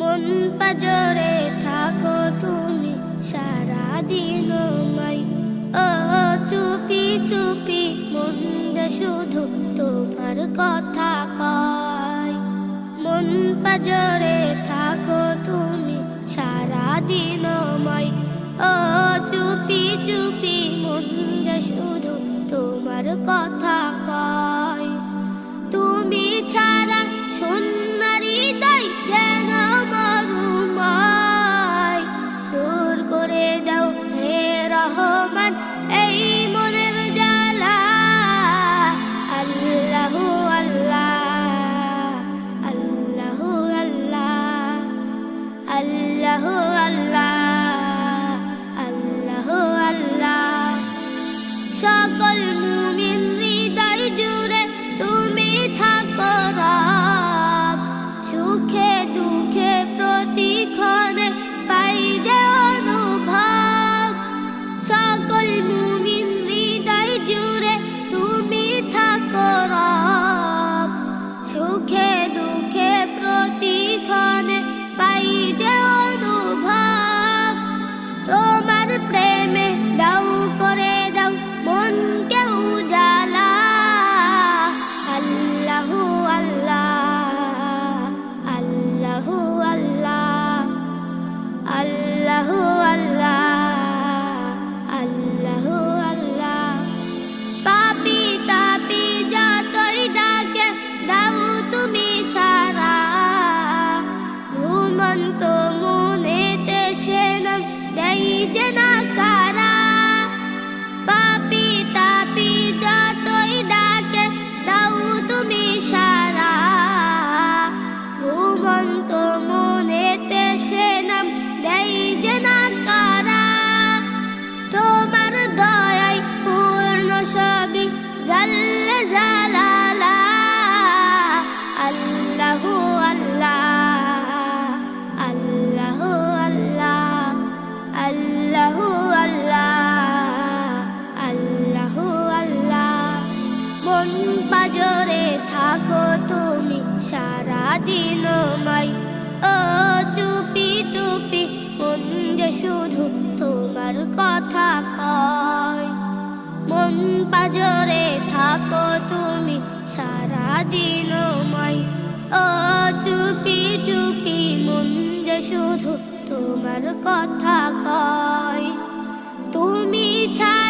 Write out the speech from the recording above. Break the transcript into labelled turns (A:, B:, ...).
A: মন পাজরে থাকো তুমি সারা দিন মাই ও চুপি চুপি মন যে শুধু তোমার কথা কয়। মন পাজরে থাকো তুমি সারা দিন মাই ও চুপি চুপি মন যে শুধু তোমার কথা তোমার কথা কয়। মন পাজরে থাকো তুমি সারা দিন ও চুপি চুপি মন যে শুধু তোমার কথা কয়। তুমি ছাড়া